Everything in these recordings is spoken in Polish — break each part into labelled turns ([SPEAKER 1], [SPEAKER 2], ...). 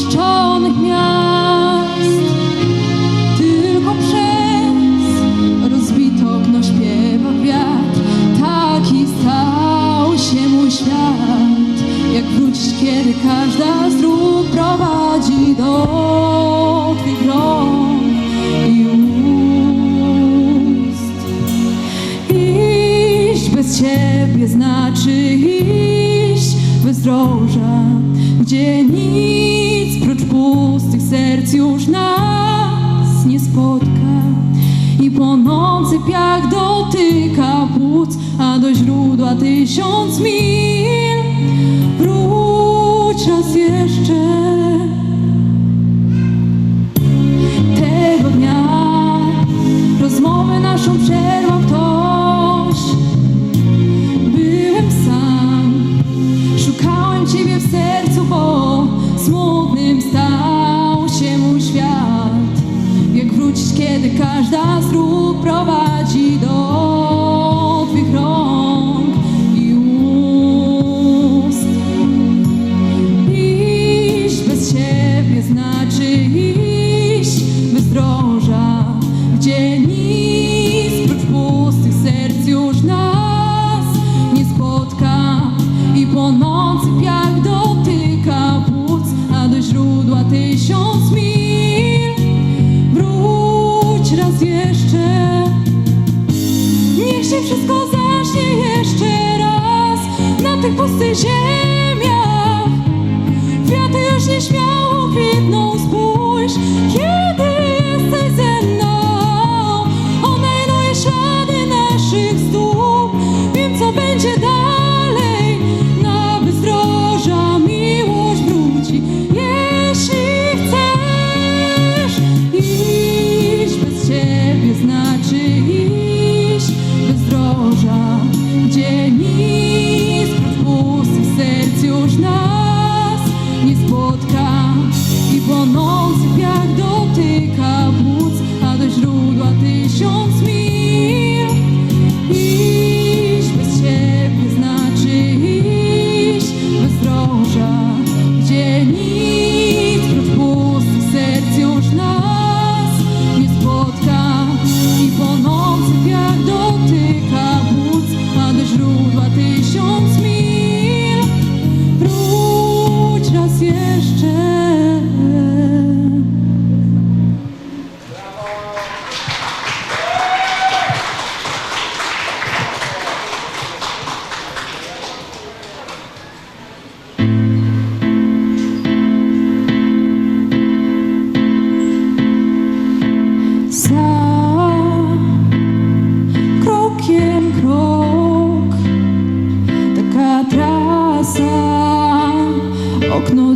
[SPEAKER 1] opuszczonych miast. Tylko przez rozbitą okno śpiewa wiatr. Taki stał się mój świat. Jak wrócić, kiedy każda z dróg prowadzi do Twych rąk i ust. Iść bez Ciebie znaczy iść bez droża, gdzie nic prócz pustych serc już nas nie spotka. I płonący piach dotyka płuc, a do źródła tysiąc mil. Wróć raz jeszcze się wszystko zacznie jeszcze raz na tych pustych ziemiach. Kwiaty już nieśmiało kwitną, spójrz,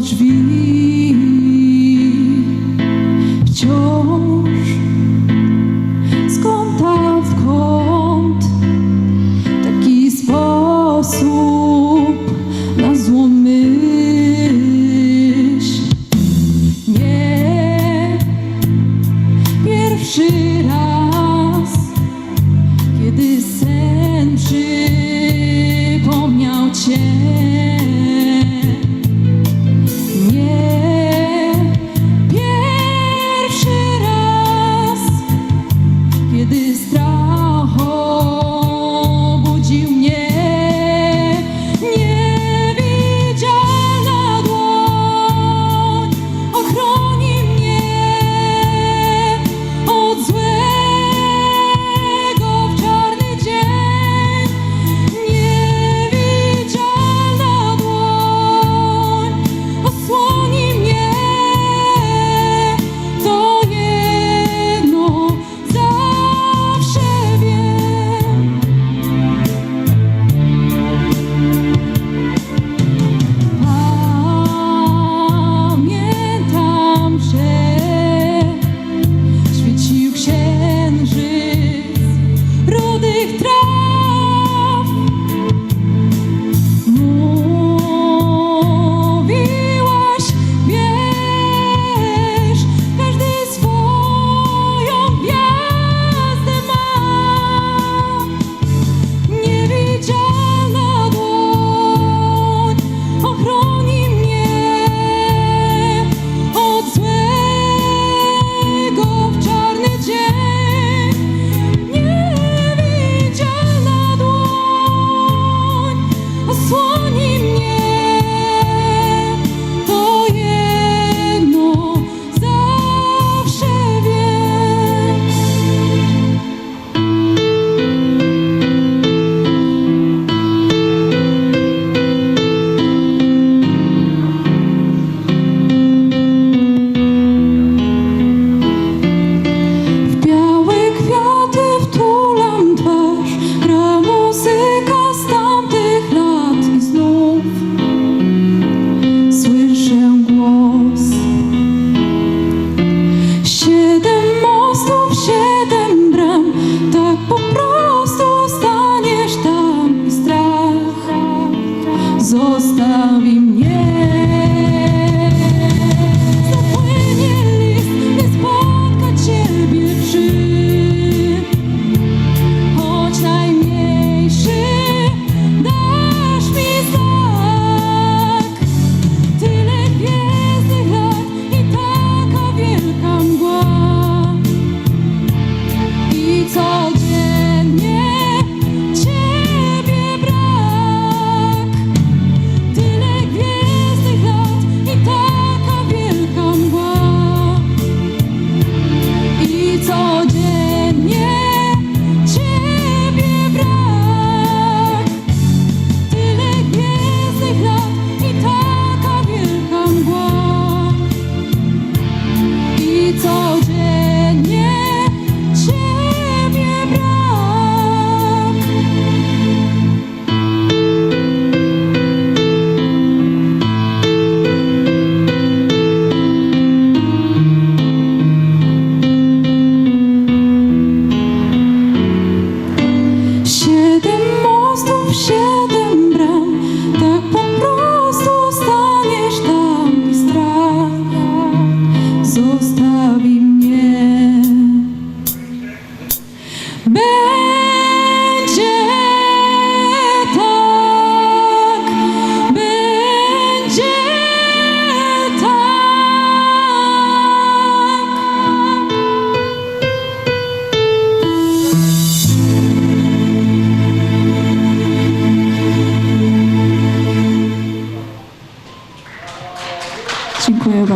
[SPEAKER 1] drzwi. Wciąż z kąta w kąt, taki sposób na złą myśl. Nie pierwszy raz,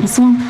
[SPEAKER 1] 松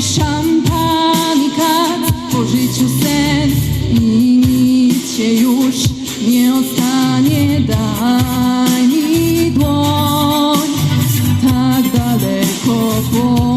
[SPEAKER 1] szampanka Po życiu sen i nic się już nie ostanie Daj mi dłoń tak daleko płoń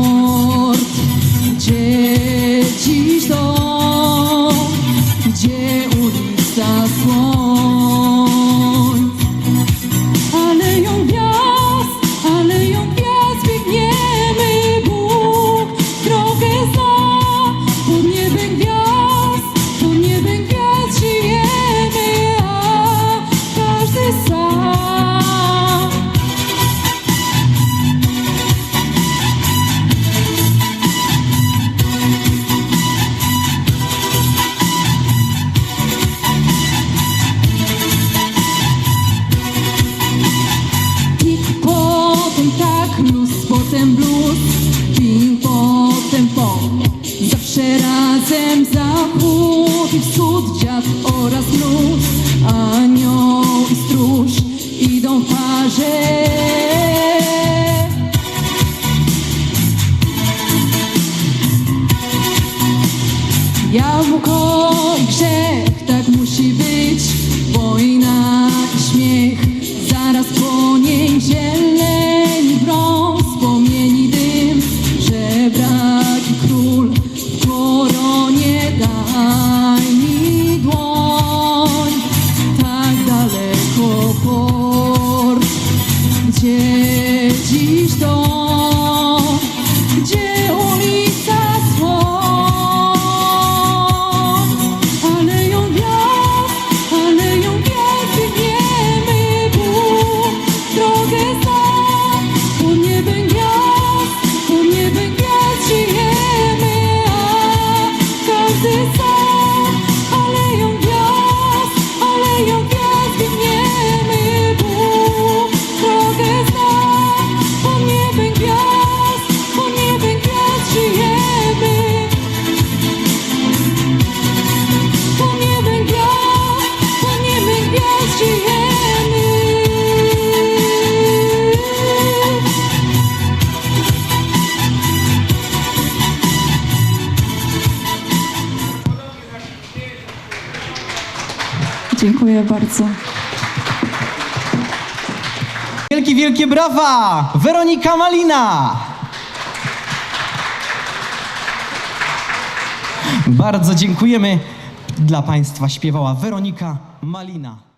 [SPEAKER 1] заходив суд Dziękuję bardzo.
[SPEAKER 2] Wielkie, wielkie brawa! Weronika Malina! Bardzo dziękujemy. Dla Państwa śpiewała Weronika Malina.